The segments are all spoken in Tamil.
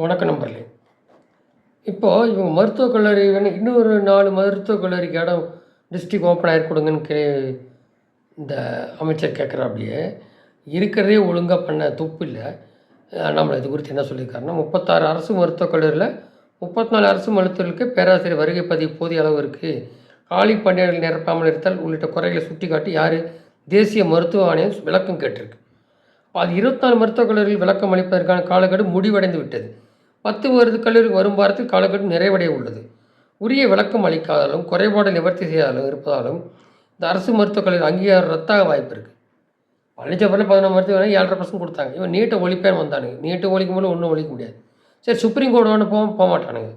வணக்கம் நம்பர்லே இப்போது இவங்க மருத்துவக் கல்லூரி வேணும் இன்னொரு நாலு மருத்துவக் கல்லூரிக்கு இடம் டிஸ்ட்ரிக்ட் ஓப்பன் ஆகி கொடுங்கன்னு கே இந்த அமைச்சர் கேட்குறாப்படியே இருக்கிறதே ஒழுங்காக பண்ண துப்பு இல்லை. நம்மளை இது குறித்து என்ன சொல்லியிருக்காருன்னா முப்பத்தாறு அரசு மருத்துவக் கல்லூரியில் முப்பத்தி நாலு அரசு மருத்துவர்களுக்கு பேராசிரியர் வருகை பதிவு போதிய அளவு இருக்குது காலி பணியாளர்கள் நிரப்பாமல் இருத்தல் உள்ளிட்ட குறைகளை சுட்டிக்காட்டி யார்? தேசிய மருத்துவ ஆணையம் விளக்கம் கேட்டிருக்கு. அது இருபத்தாலு மருத்துவக் கல்லூரியில் விளக்கம் அளிப்பதற்கான காலக்கெடு முடிவடைந்து விட்டது. பத்து வருது கல்லூரி வரும் வாரத்தில் காலக்கட்டம் நிறைவடைய உள்ளது. உரிய விளக்கம் அளிக்காதாலும் குறைபாடு நிவர்த்தி செய்யாதாலும் இருப்பதாலும் இந்த அரசு மருத்துவக் கல்லூரி அங்கீகாரம் ரத்தாக வாய்ப்பு இருக்குது பழனிச்சப்பரில் பதினொன்று மருத்துவ ஏழரை பர்சன்ட் கொடுத்தாங்க. இவன் நீட்டை ஒழிப்பேன் வந்தானுங்க நீட்டை ஒழிக்கும் போது ஒன்றும் ஒழிக்க முடியாது. சரி சுப்ரீம் கோர்ட் போக போக மாட்டானுங்க.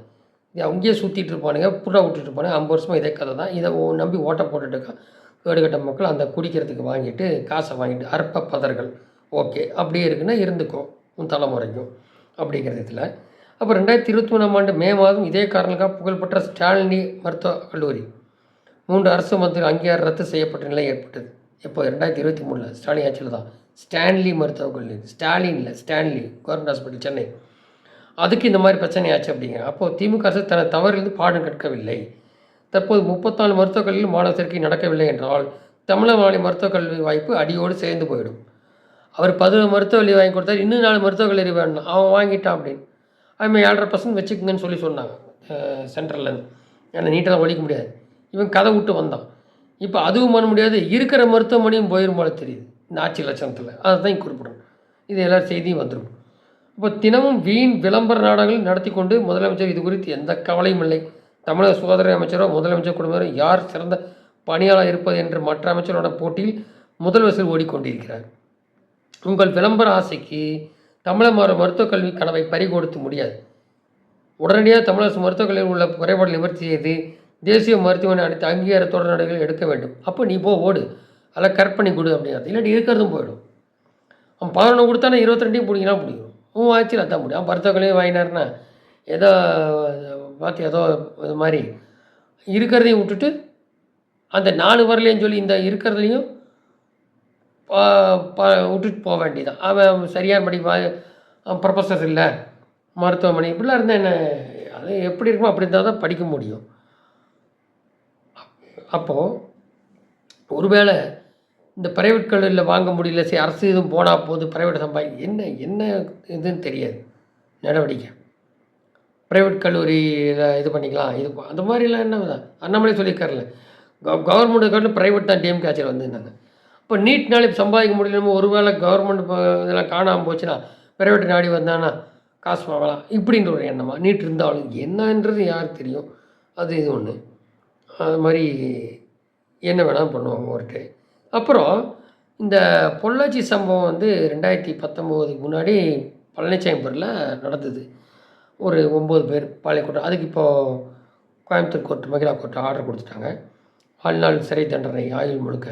இது அங்கேயே சுற்றிட்டு இருப்பானுங்க புறா விட்டுட்டு இருப்பானுங்க. ஐம்பது வருஷமாக இதே கதை தான். இதை நம்பி ஓட்டை போட்டுட்டு இருக்கான் கேடுகட்ட மக்கள் அந்த குடிக்கிறதுக்கு வாங்கிட்டு காசை வாங்கிட்டு அற்ப பதர்கள். ஓகே அப்படியே இருக்குன்னா இருந்துக்கும் உன் தலைமுறைக்கும். அப்படிங்கிறதுல இதில். அப்போ ரெண்டாயிரத்தி இருபத்தி மூணாம் ஆண்டு மே மாதம் இதே காரணங்களுக்காக புகழ்பெற்ற ஸ்டாலினி மருத்துவக் கல்லூரி. மூன்று அரசு மருத்துவ அங்கீகாரம் ரத்து செய்யப்பட்ட நிலை ஏற்பட்டது. இப்போ ரெண்டாயிரத்தி இருபத்தி மூணில். ஸ்டாலின் ஆட்சியில் தான். ஸ்டான்லி மருத்துவக் கல்லூரி. ஸ்டாலின் இல்லை ஸ்டான்லி கவர்மெண்ட் ஹாஸ்பிட்டல் சென்னை. அதுக்கு இந்த மாதிரி பிரச்சனை ஆச்சு அப்படிங்கிற. அப்போது திமுக அரசு தனது தவறிலிருந்து பாடம் கற்கவில்லை. தற்போது முப்பத்தாலு மருத்துவக் கல்லூரியில் மாணவர் சேர்க்கை நடக்கவில்லை என்றால் தமிழக மாநில மருத்துவக் கல்வி வாய்ப்பு அடியோடு சேர்ந்து போயிடும். அவர் பதினொரு மருத்துவ கல்வி வாங்கி கொடுத்தார். இன்னும் நாலு மருத்துவக் கல்லூரி வேணும். அவன் வாங்கிட்டான் அப்படின்னு. அதுமாதிரி ஏழரை பர்சன்ட் வச்சுக்கோங்கன்னு சொல்லி சொன்னாங்க. சென்ட்ரல்லேருந்து ஏன்னா நீட்டெல்லாம் ஒழிக்க முடியாது. இவன் கதை விட்டு வந்தான். இப்போ அதுவும் பண்ண முடியாது. இருக்கிற மருத்துவமனையும் போயிடும் போல தெரியுது. இந்த ஆட்சி லட்சணத்தில். அதை தான் குறிப்பிடணும். இது எல்லா செய்தியும் வந்துடும் இப்போ தினமும் வீண் விளம்பர நாடகங்கள் நடத்தி கொண்டு முதலமைச்சர் இது குறித்து எந்த கவலையும் இல்லை. தமிழக சுகாதார அமைச்சரோ முதலமைச்சர் குடும்பரோ யார் சிறந்த பணியாளர் இருப்பது என்று மற்ற அமைச்சரோட போட்டியில் முதல்வர் ஓடிக்கொண்டிருக்கிறார். உங்கள் விளம்பர ஆசைக்கு தமிழக மருத்துவக் கல்வி கனவை பறிகொடுத்து முடியாது. உடனடியாக தமிழக மருத்துவக் கல்வியில் உள்ள குறைபாடு நிவர்த்தி செய்து தேசிய மருத்துவமனை அனைத்து அங்கீகாரத்தோட நடவடிக்கைகள் எடுக்க வேண்டும். அப்போ நீ போ ஓடு. அதில் கற்பனை கொடு அப்படிங்கிறது. இல்லாட்டி இருக்கிறதும் போயிடும். அவன் பதினொன்று கொடுத்தானே இருபத்தி ரெண்டையும் பிடிக்கலாம் பிடிக்கும். அவன் ஆச்சு அதான் முடியும். அவன் மருத்துவக் கல்வியும் வாங்கினார்னா ஏதோ பார்த்து ஏதோ இது மாதிரி இருக்கிறதையும் விட்டுட்டு அந்த நாலு வரலையும் சொல்லி இந்த இருக்கிறதுலையும் விட்டுட்டு போக வேண்டியதான் அவன் சரியான படி ப்ரொஃபஸர் இல்லை மருத்துவமனை இப்படிலாம் இருந்தால் என்ன அது எப்படி இருக்குமோ அப்படி இருந்தால் தான் படிக்க முடியும். அப்போது ஒருவேளை இந்த ப்ரைவேட் கல்லூரியில் வாங்க முடியல சரி அரசு இதுவும் போனால் போது ப்ரைவேட் சம்பாதி என்ன என்ன இதுன்னு தெரியாது. நடவடிக்கை. ப்ரைவேட் கல்லூரியில் இது பண்ணிக்கலாம் இது அந்த மாதிரிலாம் என்ன தான் அண்ணாமலை சொல்லியிருக்காருல்ல. கவர்மெண்ட் கல்லூரி ப்ரைவேட் தான் டிஎம்கே ஆட்சியில் வந்துருந்தாங்க. இப்போ நீட்னாலே சம்பாதிக்க முடியலமோ ஒருவேளை கவர்மெண்ட் இப்போ இதெல்லாம் காணாமல் போச்சுன்னா பிரைவேட் நாடி வந்தானா காசு வாங்கலாம். இப்படின்ற ஒரு எண்ணமா? நீட் இருந்தாலும் என்னன்றது யாருக்கு தெரியும்? அது இது ஒன்று அது மாதிரி என்ன வேணால் பண்ணுவாங்க ஒருட்டு அப்புறம் இந்த பொள்ளாச்சி சம்பவம் வந்து ரெண்டாயிரத்தி பத்தொம்போதுக்கு முன்னாடி பழனிசாமிபுரில் நடந்தது. ஒரு ஒம்பது பேர் பாளையக்கோட்டை அதுக்கு இப்போது Coimbatore court Mahila court order கொடுத்துட்டாங்க. வாழ்நாள் சிறை தண்டனை ஆயுள் முழுக்க.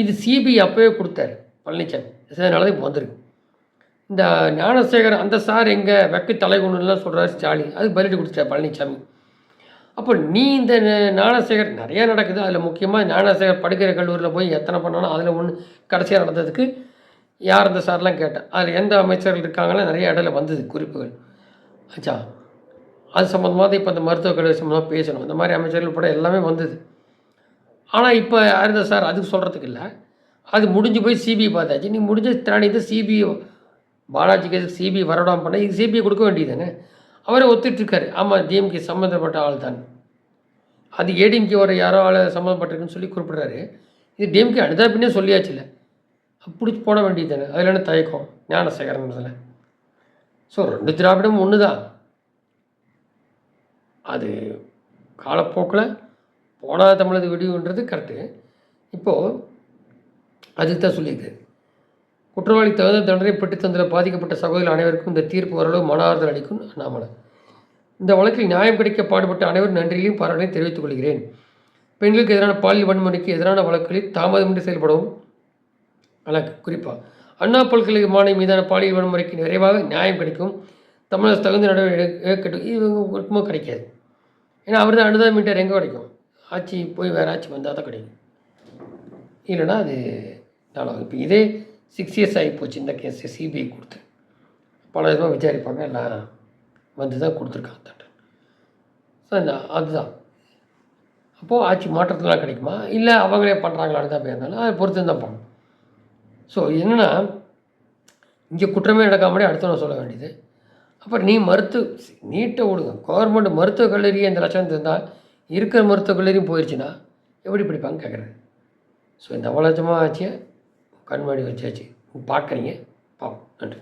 இது சிபிஐ அப்போவே கொடுத்தாரு பழனிசாமி அதனால தான் இப்போ வந்திருக்கு. இந்த ஞானசேகர் அந்த சார் எங்கே வெக்க தலைகுண்டுலாம் சொல்கிறாரு ஸ்டாலின். அதுக்கு பதிலடி கொடுத்துட்டார் பழனிசாமி அப்போ நீ இந்த ஞானசேகர் நிறையா நடக்குது. அதில் முக்கியமாக ஞானசேகர் படுக்கிற கல்லூரியில் போய் எத்தனை பண்ணாலும் அதில் ஒன்று கடைசியாக நடந்ததுக்கு யார் அந்த சார்லாம் கேட்டேன். அதில் எந்த அமைச்சர்கள் இருக்காங்களோ நிறைய இடையில வந்தது குறிப்புகள். ஆச்சா அது சம்மந்தமாக தான் இப்போ அந்த மருத்துவக் கல்லூரி சம்மந்தமாக பேசணும். இந்த மாதிரி அமைச்சர்கள் கூட எல்லாமே வந்தது. ஆனால் இப்போ யாருந்த சார் அதுக்கு சொல்கிறதுக்கு இல்லை. அது முடிஞ்சு போய் சிபிஐ பார்த்தாச்சு. நீ முடிஞ்ச திராணி இது சிபிஐ பாலாஜி கேஸுக்கு சிபிஐ வரவிடாமல் பண்ண இது சிபிஐ கொடுக்க வேண்டியதானே அவரே ஒத்துட்ருக்காரு ஆமாம் டிஎம்கே சம்மந்தப்பட்ட ஆள் தான். அது ஏடிஎம்கே வர யாரோ ஆள் சம்மந்தப்பட்டிருக்குன்னு சொல்லி குறிப்பிட்றாரு. இது டிஎம்கே அடுத்த பின்னே சொல்லியாச்சுல்ல. பிடிச்சி போட வேண்டியது தானே அதில் என்ன தயக்கம்? ஞானசேகரன்றதில் ஸோ ரெண்டு திராவிடமும் ஒன்று தான் அது காலப்போக்கில் போனால் தமிழது விடிவுன்றது கரெக்டு இப்போது அதுக்கு தான் சொல்லியிருக்கு. குற்றவாளி தகுந்த தண்டனை பெற்று தந்திர பாதிக்கப்பட்ட சகோதரர் அனைவருக்கும் இந்த தீர்ப்பு ஓரளவு மன ஆறுதல் அளிக்கும் அண்ணாமலை. இந்த வழக்கில் நியாயம் கிடைக்க பாடுபட்ட அனைவரும் நன்றியிலையும் பாராட்டையும் தெரிவித்துக் கொள்கிறேன். பெண்களுக்கு எதிரான பாலியல் வன்முறைக்கு எதிரான வழக்குகளில் தாமதமின்றி செயல்படவும் வழக்கு குறிப்பாக அண்ணா பல்கலை மாணவி மீதான பாலியல் வன்முறைக்கு நிறைவாக நியாயம் கிடைக்கும். தமிழர் தகுந்த நடவடிக்கை இவங்க கிடைக்காது. ஏன்னா அவர் தான் அனுதாபம் மீட்டர் எங்கே கிடைக்கும்? ஆட்சி போய் வேறு ஆட்சி வந்தால் தான் கிடைக்கும். இல்லைன்னா அது நாளாகும் இப்போ இதே சிக்ஸ் இயர்ஸ் ஆகி போச்சு இந்த கேஸு சிபிஐ கொடுத்து. பல விதமாக விசாரிப்பாங்க எல்லாம் வந்து தான் கொடுத்துருக்காங்க தட்டு ஸோ இந்த அதுதான். அப்போது ஆட்சி மாற்றத்துலாம் கிடைக்குமா? இல்லை அவங்களே பண்ணுறாங்களான்னு தான் போயிருந்தாலும் அதை பொறுத்து தான் பண்ணணும். ஸோ என்னென்னா இங்கே குற்றமே நடக்காமலே அடுத்தவங்க சொல்ல வேண்டியது. அப்புறம் நீ மருத்துவ நீட்டை விடுங்க கவர்மெண்ட் மருத்துவக் கல்லூரியே இந்த லட்சம் இருந்தால் இருக்கிற மருத்துவக் கல்லூரியும் போயிடுச்சுன்னா எப்படி படிப்பாங்க கேட்குறது ஸோ இந்த அவலட்சமாக ஆச்சு. கண் வச்சாச்சு. பார்க்குறீங்க. பாவம் நன்றி.